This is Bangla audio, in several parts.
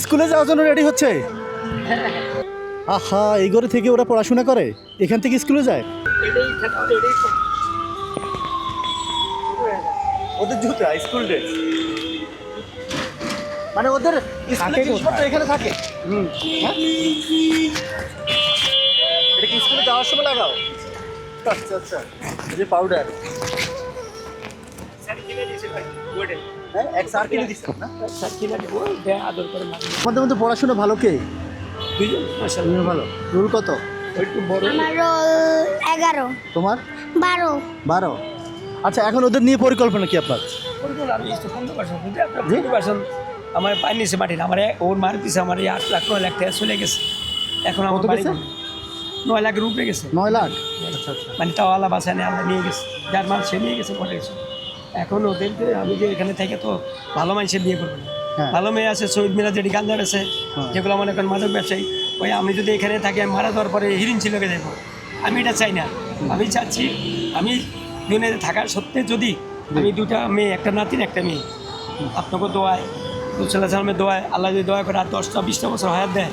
স্কুলে যাওয়ার জন্য রেডি হচ্ছে? আহা এই ঘরে থেকে ওরা পড়াশোনা করে? এখান থেকে স্কুলে যায়? ওদের জুতা স্কুল ড্রেস মানে ওদের স্কুলের জিনিসপত্র এখানে থাকে। হ্যাঁ? এটা কি স্কুলে যাওয়ার সময় লাগাও? আচ্ছা আচ্ছা। যে পাউডার হ্যাঁ এক স্যার কিনে দিচ্ছে না? আদর করে না আমাদের মধ্যে পড়াশোনা ভালো কে? দুইজন ভালো। রুল কত? একটু বড়। আমার রোল এগারো। তোমার? বারো। বারো। আচ্ছা এখন ওদের নিয়ে পরিকল্পনা কি আপনার? আমার পানি নিচে মাটির আমার এ- ওর মার পিছে আমার এই আট লাখ নয় লাখ টাকা চলে গেছে। এখন আমার কত বাড়ি? নয় লাখের উপরে গেছে। নয় লাখ? আচ্ছা আচ্ছা মানে তাও আল্লাহ বাসায় নিয়ে আমরা নিয়ে গেছি। যার মাল সে নিয়ে গেছে পরে গেছে। এখন ওদেরকে আমি যে এখানে থেকে তো ভালো মানুষের বিয়ে করব না। হ্যাঁ। ভালো মেয়ে আছে শহীদ মিরা যেটি গাঞ্জা আছে হ্যাঁ। যেগুলো মনে করেন মাদক ব্যবসায়ী ওই আমি যদি এখানে থাকি আমি মারা দেওয়ার পরে হিরিন ছিলকে যাব আমি এটা চাই না। আমি চাচ্ছি আমি দুনিয়াতে থাকার সত্ত্বে যদি আমি দুটা মেয়ে একটা নাতিন একটা মেয়ে। আপনাকে দোয়ায় রসুল্লাহ সালামের দোয়ায় আল্লাহ যদি দোয়া করে আর দশটা বিশটা বছর হায়াত দেয়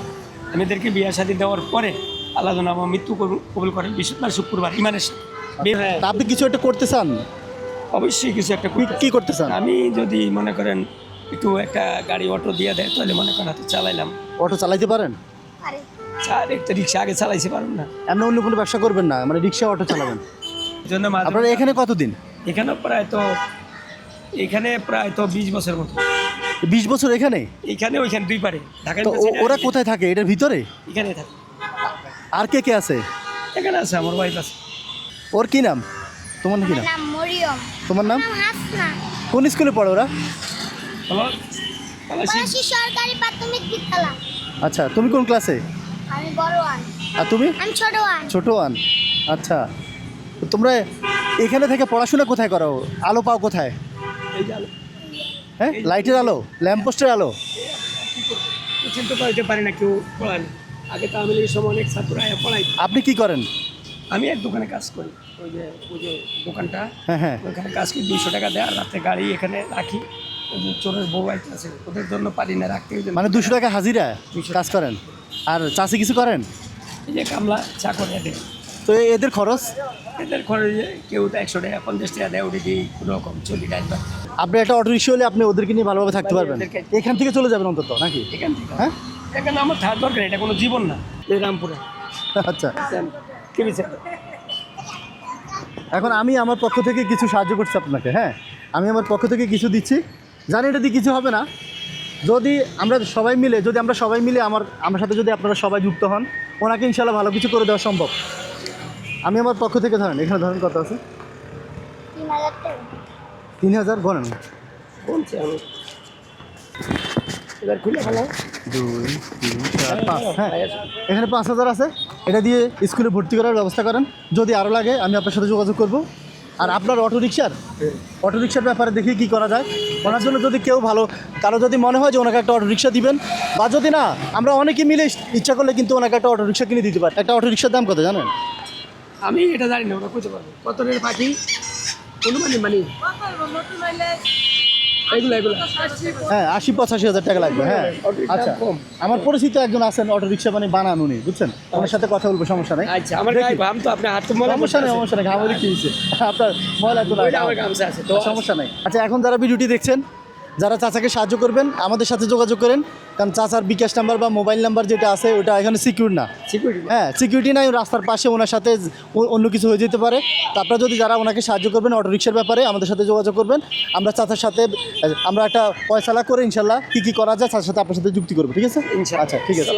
আমি এদেরকে বিয়ে শাদী দেওয়ার পরে আল্লাহ যেন আমার মৃত্যু করুন- কবুল করে বৃহস্পতিবার শুক্রবার ইমানের সাথে। আপনি কিছু একটা করতে চান? অবশ্যই কিছু একটা কি- করতে চান? আমি যদি মনে করেন একটু একটা গাড়ি অটো দিয়ে দেয় তাহলে মনে করেন হাতে চালাইলাম। অটো চালাইতে পারেন? আরে। একটা রিক্সা আগে চালাইতে পারুন না? এমনি অন্য কোনো ব্যবসা করবেন না মানে রিক্সা অটো চালাবেন। জন্য আপনারা এখানে কতদিন? এখানে প্রায় তো এখানে প্রায় তো বিশ বছর মতো। বিশ বছর এখানে? এখানে ওইখানে দুই পারে। ঢাকায় ও- ওরা কোথায় থাকে? এটার ভিতরে? এখানে থাকে। আর কে কে আছে? এখানে আছে আমার ওয়াইফ আছে। ওর কি নাম? তোমার কি আমার নাম মরিয়ম। তোমার নাম? নাম হাসনা। কোন স্কুলে পড়ে ওরা? সরকারি প্রাথমিক বিদ্যালয়। আচ্ছা তুমি কোন ক্লাসে? আমি বড় আন আর তুমি? আমি ছোট আন ছোট ওয়ান। আচ্ছা। তোমরা এখানে থেকে পড়াশোনা কোথায় করো? আলো পাও কোথায়? এই যে আলো। হ্যাঁ লাইটের আলো? ল্যাম্পপোস্টের আলো? চিনতে পারতে পারি না কেউ পড়ায় না। আগে তো আমি সময় অনেক ছাত্ররা পড়াই আপনি কি করেন? আমি এক দোকানে কাজ করি। ওই যে ওই যে দোকানটা হ্যাঁ হ্যাঁ। ওখানে কাজ করি দুইশো টাকা দেয় আর রাতে গাড়ি এখানে রাখি। ওই যে চোরের বউ আছে ওদের জন্য পারি না রাখতে মানে দুশো টাকা হাজিরা 200 কাজ করেন? আর চাষি কিছু করেন? এই যে কামলা চা করে দেয়। তো এদের খরচ? এদের খরচে কেউ তো একশো টাকা পঞ্চাশ টাকা দেয় ওটা রকম চলি ডাইবা আপনি একটা অটো রিক্সা হলে আপনি ওদেরকে নিয়ে ভালোভাবে থাকতে পারবেন? এখান থেকে চলে যাবেন অন্তত নাকি? এখান থেকে। হ্যাঁ? এখানে আমার থাকার দরকার এটা কোনো জীবন না। এই রামপুরে। আচ্ছা। এখন আমি আমার পক্ষ থেকে কিছু সাহায্য করছি আপনাকে হ্যাঁ? আমি আমার পক্ষ থেকে কিছু দিচ্ছি। জানি এটা দিয়ে কিছু হবে না। যদি আমরা সবাই মিলে যদি আমরা সবাই মিলে আমার আমার সাথে যদি আপনারা সবাই যুক্ত হন ওনাকে ইনশাল্লাহ ভালো কিছু করে দেওয়া সম্ভব। আমি আমার পক্ষ থেকে ধরেন এখানে ধরেন কত আছে? তিন হাজার গণেন বলছি আমি। এবার খুলে ফেলো। দুই তিন চার পাঁচ হ্যাঁ এখানে পাঁচ হাজার আছে। এটা দিয়ে স্কুলে ভর্তি করার ব্যবস্থা করেন। যদি আরও লাগে, আমি আপনার সাথে যোগাযোগ করব। আর আপনার অটো রিক্সার অটো রিক্সার ব্যাপারে দেখি কি করা যায়। ওনার জন্য যদি কেউ ভালো কারও যদি মনে হয় যে ওনাকে একটা অটো রিক্সা দিবেন, বা যদি না, আমরা অনেকে মিলে ইচ্ছা করলে কিন্তু ওনাকে একটা অটো রিক্সা কিনে দিতে পারি। একটা অটো রিক্সার দাম কত, জানেন? আমি এটা জানি না পারব কত রেট পাখি? অনুমানি মানে এগুলো এগুলো। হ্যাঁ আশি পঁচাশি হাজার টাকা লাগবে হ্যাঁ। আচ্ছা। আমার পরিচিত একজন আছেন অটো রিক্সা মানে বানান উনি বুঝছেন? ওনার সাথে কথা বলব সমস্যা নেই। আচ্ছা আমার গায়ে ভাম তো আপনি হাত তো সমস্যা নেই সমস্যা নেই কি হয়েছে? আপনার ময়লা তোলা আমার গামছা আছে তো সমস্যা নেই। আচ্ছা এখন যারা ভিডিওটি দেখছেন যারা চাচাকে সাহায্য করবেন আমাদের সাথে যোগাযোগ করেন কারণ চাচার বিকাশ নাম্বার বা মোবাইল নাম্বার যেটা আছে ওটা এখানে সিকিউর না। সিকিউরিটি হ্যাঁ সিকিউরিটি নাই রাস্তার পাশে ওনার সাথে অন্য কিছু হয়ে যেতে পারে। আপনারা যদি যারা ওনাকে সাহায্য করবেন অটো রিক্সার ব্যাপারে আমাদের সাথে যোগাযোগ করবেন। আমরা চাচার সাথে আমরা একটা পয়সালা করে ইনশাল্লাহ কী কী করা যায় চাচার সাথে আপনার সাথে যুক্তি করব ঠিক আছে? আচ্ছা ঠিক আছে।